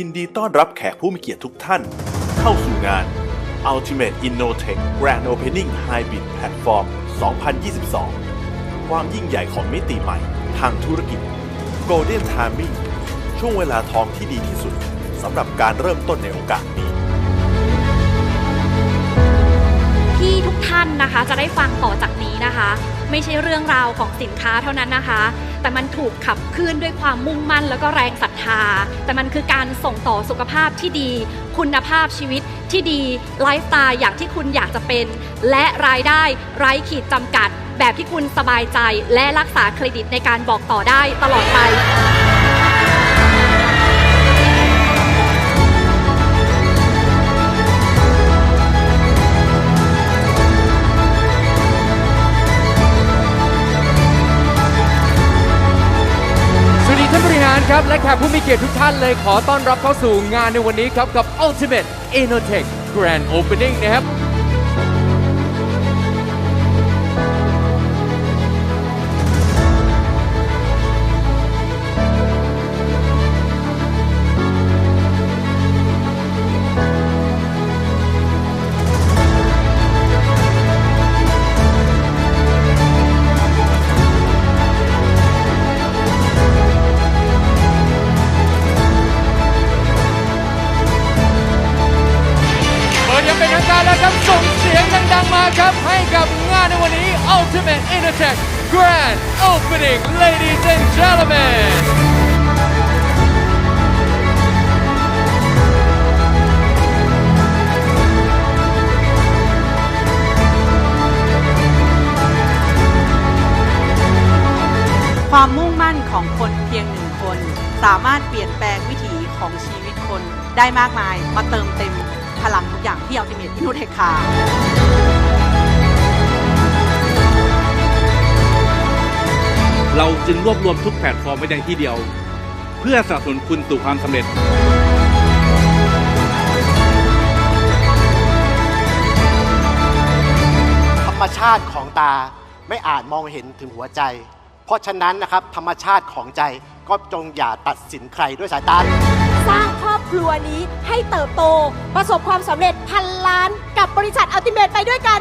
ยินดีต้อนรับแขกผู้มีเกียรติทุกท่าน เข้าสู่งาน Ultimate Innotech Grand Opening Hybrid Platform 2022 ความยิ่งใหญ่ของมิติใหม่ทางธุรกิจ Golden Timing ช่วงเวลาทองที่ดีที่สุดสำหรับการเริ่มต้นในโอกาสนี้ที่ทุกท่านนะคะจะได้ฟังต่อจากนี้นะคะ ไม่ใช่เรื่องราวของสินค้าเท่านั้นนะคะ แต่มันถูกขับเคลื่อนด้วยความมุ่งมั่นแล้วก็แรงศรัทธา แต่มันคือการส่งต่อสุขภาพที่ดี คุณภาพชีวิตที่ดีไลฟ์สไตล์อย่างที่คุณอยากจะเป็น และรายได้ไร้ขีดจำกัด แบบที่คุณสบายใจ และรักษาเครดิตในการบอกต่อได้ตลอดไป ครับ และแขกผู้มีเกียรติทุกท่านเลยขอต้อนรับเข้าสู่งานในวันนี้ครับ กับ Ultimate Innotech Grand Opening นะครับ ครับส่งเสียงดังๆมาครับ ให้กับงานในวันนี้ Ultimate Innotech Grand Opening Ladies and Gentlemen ความมุ่งมั่นของคนเพียงหนึ่งคน สามารถเปลี่ยนแปลงวิถีของชีวิตคนได้มากมายมาเติมเต็ม พลังทุกอย่างที่อัลติเมทอินุเทคค่ะเราจึงรวบรวมทุกแพลตฟอร์มไว้ในที่เดียว เพื่อสนับสนุนคุณสู่ความสำเร็จ ธรรมชาติของตาไม่อาจมองเห็นถึงหัวใจ เพราะฉะนั้นนะครับธรรมชาติของใจก็จงอย่าตัดสินใครด้วยสายตา สร้างครอบ ครัวนี้ให้เติบโต ประสบความสำเร็จพันล้านกับบริษัทอัลติเมทไปด้วยกัน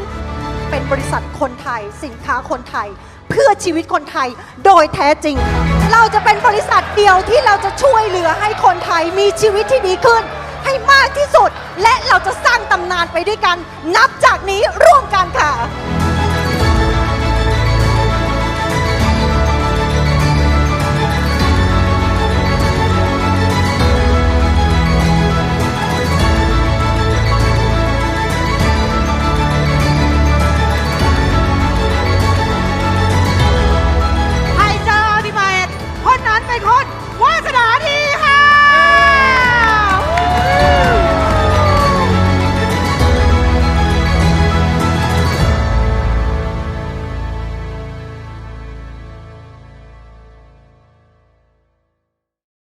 เป็นบริษัทคนไทย สินค้าคนไทย เพื่อชีวิตคนไทยโดยแท้จริง เราจะเป็นบริษัทเดียวที่เราจะช่วยเหลือให้คนไทยมีชีวิตที่ดีขึ้น ให้มากที่สุด และเราจะสร้างตำนานไปด้วยกัน นับจากนี้ร่วมกันค่ะ